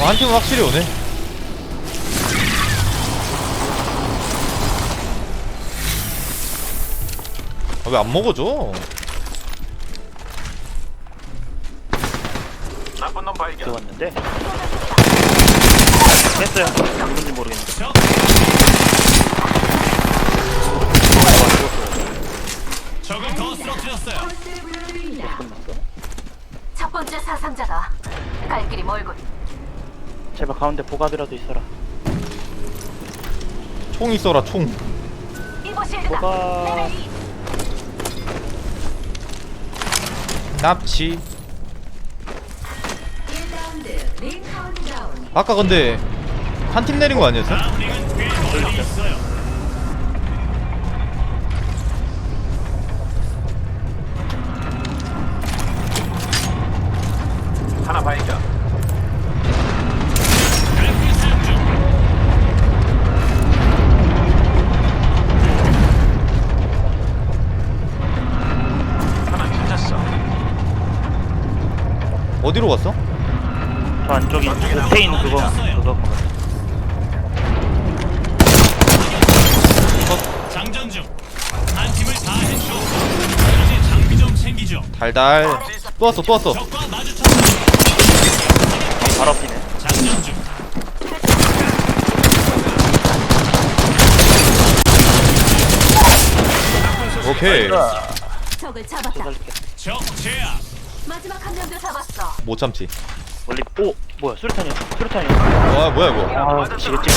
어, 한 팀은 확실히 오네. 아, 왜 안 먹어줘? 나쁜 놈 발견. 들어갔는데 뺐어요 누군지 모르겠는데 적 적을 더 쓰러뜨렸어요. 첫 번째 사상자다. 갈 길이 멀군. 제발 가운데 보갑이라도 있어라 총 있어라, 총. 2. 납치. 1라운드 링 카운트다운. 아까 근데 한 팀 내린 거 아니었어? 어디로 갔어? 저 안쪽에 옥테인 그거 그거 그거 장전 중. 한 팀을 다 해치웠어. 이제 장비 좀 챙기죠. 달달. 또 왔어, 또 왔어. 적과. 바로 앞이네 장전 중. 오케이. 적을 잡았다. 적 제압. 마지막 한 명도 잡았어. 못 참지. 원래 오 뭐야 수류탄이야 수류탄이야 와, 뭐야, 이거. 아 수류탄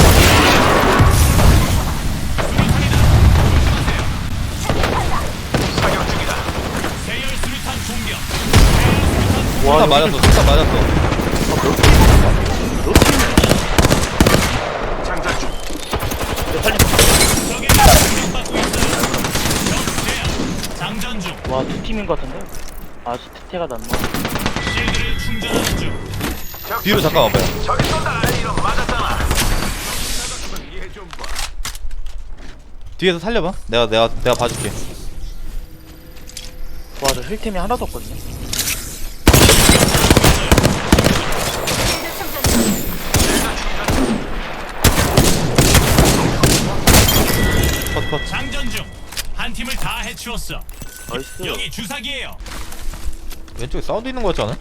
공격. 술탄 맞았어, 술탄 맞았어. 중. 와두 팀인 것 같은데 아 스태가 났나 실드를 뒤로 잠깐 와봐요. 저기 쏜다. 이런 맞았잖아. 얘좀 봐. 뒤에서 살려봐. 내가, 내가, 내가 봐줄게. 와저 힐템이 하나도 없거든요 컷, 컷. 장전 중. 한 팀을 다 해치웠어. 나이스 여기 주사기예요. 왼쪽에 사운드 있는 거 같지 않아?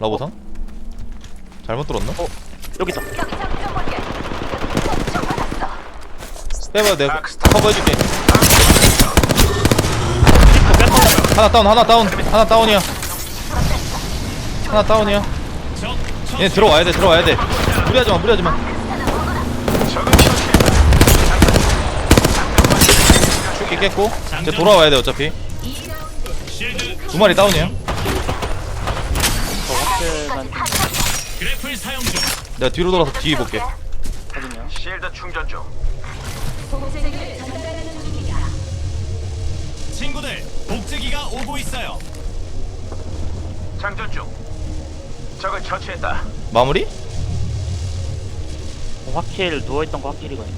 라보상? 잘못 들었나? 어 여기 있다. 빼봐, 내가 락스타. 커버해줄게. 하나 다운, 하나 다운, 하나 다운이야. 하나 다운이야. 얘 들어와야 돼, 들어와야 돼. 무리하지 마, 무리하지 마. 죽기 깼고. 이제 돌아와야 돼, 어차피. 두 마리 다운이야. 저 확실한 그래플 사용 중. 내가 뒤로 돌아서 뒤에 볼게. 실드 충전 중. 친구들, 복제기가 오고 있어요. 장전 중. 적을 처치했다. 마무리? 어, 확킬 누워있던 거 확킬이거든요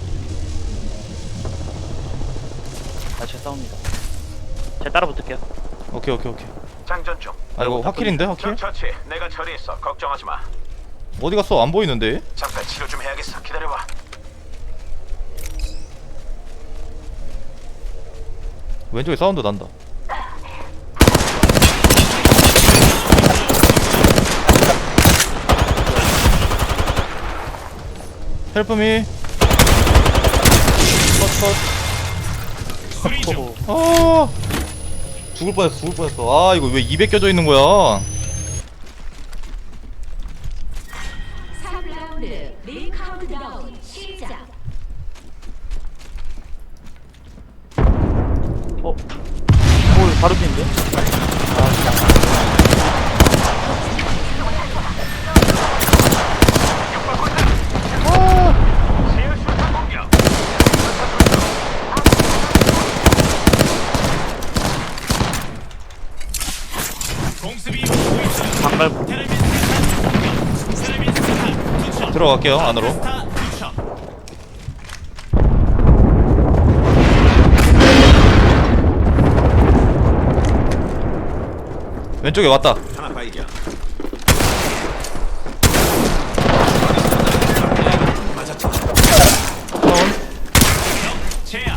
아 제 싸웁니다 제가 따라 붙을게요 오케이, 오케이, 오케이. 장전 중. 아, 이거 확킬인데, 적 확킬? 처치. 내가 처리했어. 걱정하지 마. 어디 갔어? 안 보이는데? 잠깐 치료 좀 해야겠어. 기다려봐. 왼쪽에 사운드 난다. 헬프미. 컷, 수리 중. 오 컷. 아. 죽을 뻔했어, 죽을 뻔했어. 아, 이거 왜 입에 껴져 있는 거야? 3라운드 링 카운트다운 시작. 어? 오 바로 뛰는데? 들어갈게요 안으로. 왼쪽에 왔다.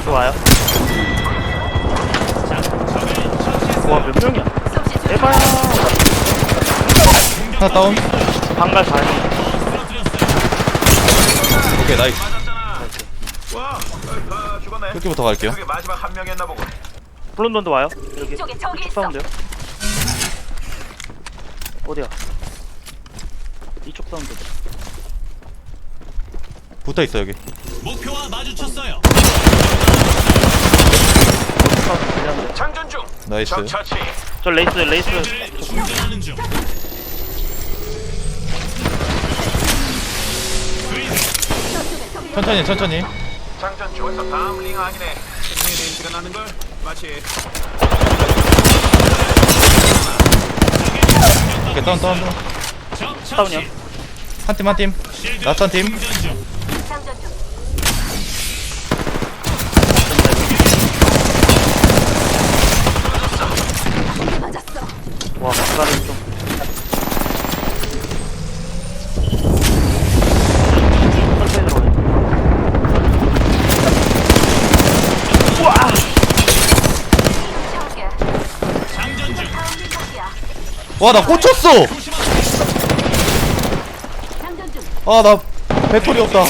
좋아요. 와몇 명이야? 에바야 하나 다운. 방갈 가요 오케이 나이스 죽었네. 이렇게부터 갈게요 그게 마지막 한 명이었나 보군. 블론던도 와요. 여기. 이쪽에 적이 이쪽 있어. 사운드요. 어디야? 이쪽 사운드. 붙어있어 여기 목표와 마주쳤어요. 사운드. 장전 중. 나이스 적 처치. 저 레이스, 레이스. 충전하는 중. 천천히 천천히 장전 중에서 다음 링 아니네. 승리 렌즈가 나는 걸 마치 오케이 다운 다운 다운 적 다운이요. 처치. 한팀 한팀 실드 라스트 한 팀. 와 나 꽂혔어. 아 나 배터리 없다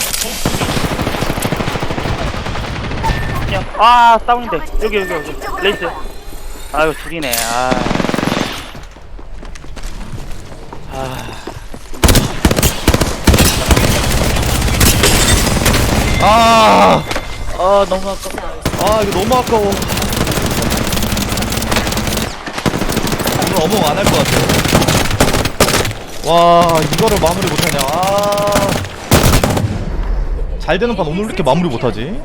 그냥, 아, 다운인데. 여기, 여기, 여기. 레이스. 아유, 둘이네. 아. 아. 아, 아, 너무 아깝다. 아 이거 너무 아까워 오늘 어몽 안 할 것 같아 와 이거를 마무리 못하냐 아 잘 되는 판 오늘 왜 이렇게 마무리 못하지?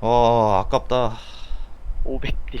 아 아깝다 500딜.